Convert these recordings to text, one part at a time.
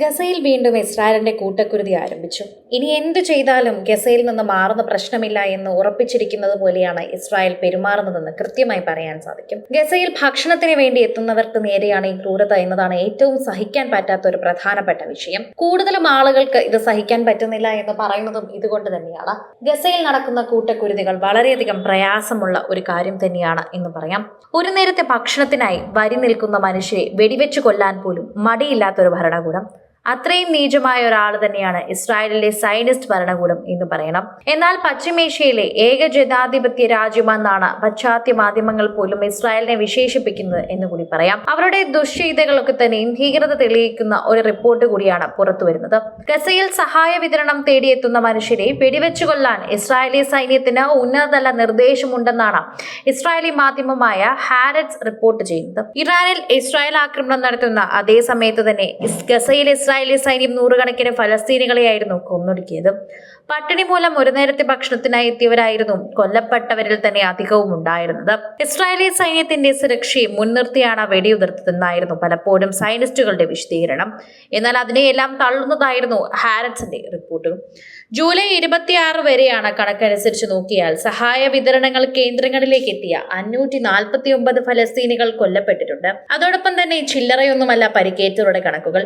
ഗസയിൽ വീണ്ടും ഇസ്രായേലിന്റെ കൂട്ടക്കുരുതി ആരംഭിച്ചു. ഇനി എന്തു ചെയ്താലും ഗസയിൽ നിന്ന് മാറുന്ന പ്രശ്നമില്ല എന്ന് ഉറപ്പിച്ചിരിക്കുന്നത് പോലെയാണ് ഇസ്രായേൽ പെരുമാറുന്നതെന്ന് കൃത്യമായി പറയാൻ സാധിക്കും. ഗസയിൽ ഭക്ഷണത്തിന് വേണ്ടി എത്തുന്നവർക്ക് നേരെയാണ് ഈ ക്രൂരത എന്നതാണ് ഏറ്റവും സഹിക്കാൻ പറ്റാത്ത ഒരു പ്രധാനപ്പെട്ട വിഷയം. കൂടുതലും ആളുകൾക്ക് ഇത് സഹിക്കാൻ പറ്റുന്നില്ല എന്ന് പറയുന്നതും ഇതുകൊണ്ട് തന്നെയാണ്. ഗസയിൽ നടക്കുന്ന കൂട്ടക്കുരുതികൾ വളരെയധികം പ്രയാസമുള്ള ഒരു കാര്യം തന്നെയാണ് എന്ന് പറയാം. ഒരു നേരത്തെ ഭക്ഷണത്തിനായി വരി നിൽക്കുന്ന മനുഷ്യരെ വെടിവെച്ചു കൊല്ലാൻ പോലും മടിയില്ലാത്തൊരു ഭരണകൂടം. അത്രയും നീചമായ ഒരാൾ തന്നെയാണ് ഇസ്രായേലിലെ സൈനിസ്റ്റ് ഭരണകൂടം എന്ന് പറയണം. എന്നാൽ പശ്ചിമേഷ്യയിലെ ഏക ജനാധിപത്യ രാജ്യമെന്നാണ് പാശ്ചാത്യ മാധ്യമങ്ങൾ പോലും ഇസ്രായേലിനെ വിശേഷിപ്പിക്കുന്നത് എന്ന് കൂടി പറയാം. അവരുടെ ദുശ്ചെയ്തകളൊക്കെ തന്നെ ഭീകരത തെളിയിക്കുന്ന ഒരു റിപ്പോർട്ട് കൂടിയാണ് പുറത്തു വരുന്നത്. ഗസയിൽ സഹായ വിതരണം തേടിയെത്തുന്ന മനുഷ്യരെ വെടിവെച്ചു കൊല്ലാൻ ഇസ്രായേലി സൈന്യത്തിന് ഉന്നതതല നിർദ്ദേശമുണ്ടെന്നാണ് ഇസ്രായേലി മാധ്യമമായ ഹാരറ്റ്സ് റിപ്പോർട്ട് ചെയ്യുന്നത്. ഇറാനിൽ ഇസ്രായേൽ ആക്രമണം നടത്തുന്ന അതേ സമയത്ത് തന്നെ ഗസയിലെ ഇസ്രായേലി സൈന്യം നൂറുകണക്കിന് ഫലസ്തീനികളെയായിരുന്നു കൊന്നൊടുക്കിയത്. പട്ടിണി മൂലം ഒരു നേരത്തെ ഭക്ഷണത്തിനായി എത്തിയവരായിരുന്നു കൊല്ലപ്പെട്ടവരിൽ തന്നെ അധികവും ഉണ്ടായിരുന്നത്. ഇസ്രായേലി സൈന്യത്തിന്റെ സുരക്ഷയെ മുൻനിർത്തിയാണ് വെടിയുതിർത്തതെന്നായിരുന്നു പലപ്പോഴും സൈനിസ്റ്റുകളുടെ വിശദീകരണം. എന്നാൽ അതിനെയെല്ലാം തള്ളുന്നതായിരുന്നു ഹാരറ്റ്സിന്റെ റിപ്പോർട്ട്. ജൂലൈ ഇരുപത്തിയാറ് വരെയാണ് കണക്കനുസരിച്ച് നോക്കിയാൽ സഹായ വിതരണങ്ങൾ കേന്ദ്രങ്ങളിലേക്ക് എത്തിയ അഞ്ഞൂറ്റി നാൽപ്പത്തി ഒമ്പത് ഫലസ്തീനികൾ കൊല്ലപ്പെട്ടിട്ടുണ്ട്. അതോടൊപ്പം തന്നെ ചില്ലറയൊന്നുമല്ല പരിക്കേറ്റവരുടെ കണക്കുകൾ.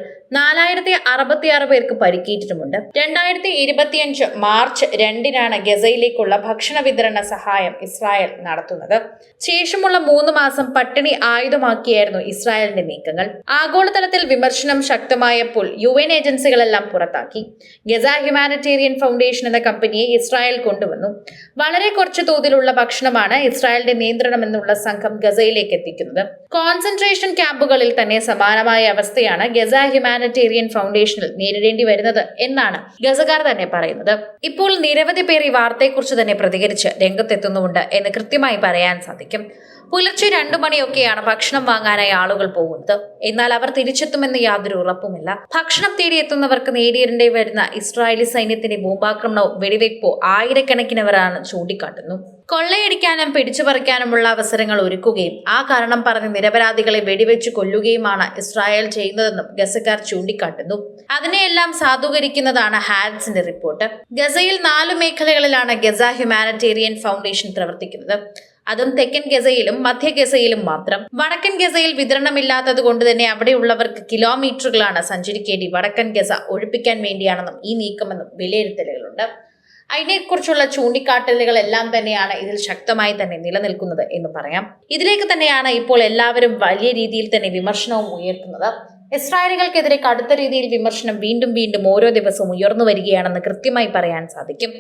നാലായിരത്തി അറുപത്തിയാറ് പേർക്ക് പരിക്കേറ്റിട്ടുമുണ്ട്. രണ്ടായിരത്തി ഇരുപത്തിയഞ്ച് മാർച്ച് രണ്ടിനാണ് ഗസയിലേക്കുള്ള ഭക്ഷണ വിതരണ സഹായം ഇസ്രായേൽ നടത്തുന്നത്. ശേഷമുള്ള മൂന്ന് മാസം പട്ടിണി ആയുധമാക്കിയായിരുന്നു ഇസ്രായേലിന്റെ നീക്കങ്ങൾ. ആഗോളതലത്തിൽ വിമർശനം ശക്തമായപ്പോൾ യു എൻ ഏജൻസികളെല്ലാം പുറത്താക്കി. ഗസ ഹ്യൂമാനിറ്റേറിയൻ ഫൗണ്ടേഷൻ എന്ന കമ്പനിയെ ഇസ്രായേൽ കൊണ്ടുവന്നു. വളരെ കുറച്ച് തോതിലുള്ള ഭക്ഷണമാണ് ഇസ്രായേലിന്റെ നിയന്ത്രണം എന്നുള്ള സംഘം ഗസയിലേക്ക് എത്തിക്കുന്നത്. കോൺസെൻട്രേഷൻ ക്യാമ്പുകളിൽ തന്നെ സമാനമായ അവസ്ഥയാണ് ഗസ ഹ്യൂമാനിറ്റേറിയൻ ഫൗണ്ടേഷനിൽ നേരിടേണ്ടി വരുന്നത് എന്നാണ് ഗസകാർ തന്നെ പറയുന്നത്. ഇപ്പോൾ നിരവധി പേർ ഈ വാർത്തയെക്കുറിച്ച് തന്നെ പ്രതികരിച്ച് രംഗത്തെത്തുന്നുമുണ്ട് എന്ന് കൃത്യമായി പറയാൻ സാധിക്കും. പുലർച്ചെ രണ്ടു മണിയൊക്കെയാണ് ഭക്ഷണം വാങ്ങാനായി ആളുകൾ പോകുന്നത്. എന്നാൽ അവർ തിരിച്ചെത്തുമെന്ന് യാതൊരു ഉറപ്പുമില്ല. ഭക്ഷണം തേടി എത്തുന്നവർക്ക് നേരിടേണ്ടി വരുന്ന ഇസ്രായേലി സൈന്യത്തിന്റെ ബോംബാക്രമണവും വെടിവെപ്പോ ആയിരക്കണക്കിനവരാണ് ചൂണ്ടിക്കാട്ടുന്നു. കൊള്ളയടിക്കാനും പിടിച്ചുപറിക്കാനുമുള്ള അവസരങ്ങൾ ഒരുക്കുകയും ആ കാരണം പറഞ്ഞ് നിരപരാധികളെ വെടിവെച്ച് കൊല്ലുകയുമാണ് ഇസ്രായേൽ ചെയ്യുന്നതെന്നും ഗസക്കാർ ചൂണ്ടിക്കാട്ടുന്നു. അതിനെയെല്ലാം സാധൂകരിക്കുന്നതാണ് ഹാരിസിന്റെ റിപ്പോർട്ട്. ഗസയിൽ നാലു മേഖലകളിലാണ് ഗസ ഹ്യൂമാനിറ്റേറിയൻ ഫൗണ്ടേഷൻ പ്രവർത്തിക്കുന്നത്. അതും തെക്കൻ ഗസയിലും മധ്യ ഗസയിലും മാത്രം. വടക്കൻ ഗസയിൽ വിതരണമില്ലാത്തത് കൊണ്ട് തന്നെ അവിടെയുള്ളവർക്ക് കിലോമീറ്ററുകളാണ് സഞ്ചരിക്കേണ്ടി വടക്കൻ ഗസ ഒഴിപ്പിക്കാൻ വേണ്ടിയാണെന്നും ഈ നീക്കമെന്നും വിലയിരുത്തലുകളുണ്ട്. അതിനെക്കുറിച്ചുള്ള ചൂണ്ടിക്കാട്ടലുകളെല്ലാം തന്നെയാണ് ഇതിൽ ശക്തമായി തന്നെ നിലനിൽക്കുന്നത് എന്ന് പറയാം. ഇതിലേക്ക് തന്നെയാണ് ഇപ്പോൾ എല്ലാവരും വലിയ രീതിയിൽ തന്നെ വിമർശനവും ഉയർത്തുന്നത്. ഇസ്രായേലുകൾക്കെതിരെ കടുത്ത രീതിയിൽ വിമർശനം വീണ്ടും വീണ്ടും ഓരോ ദിവസവും ഉയർന്നു വരികയാണെന്ന് കൃത്യമായി പറയാൻ സാധിക്കും.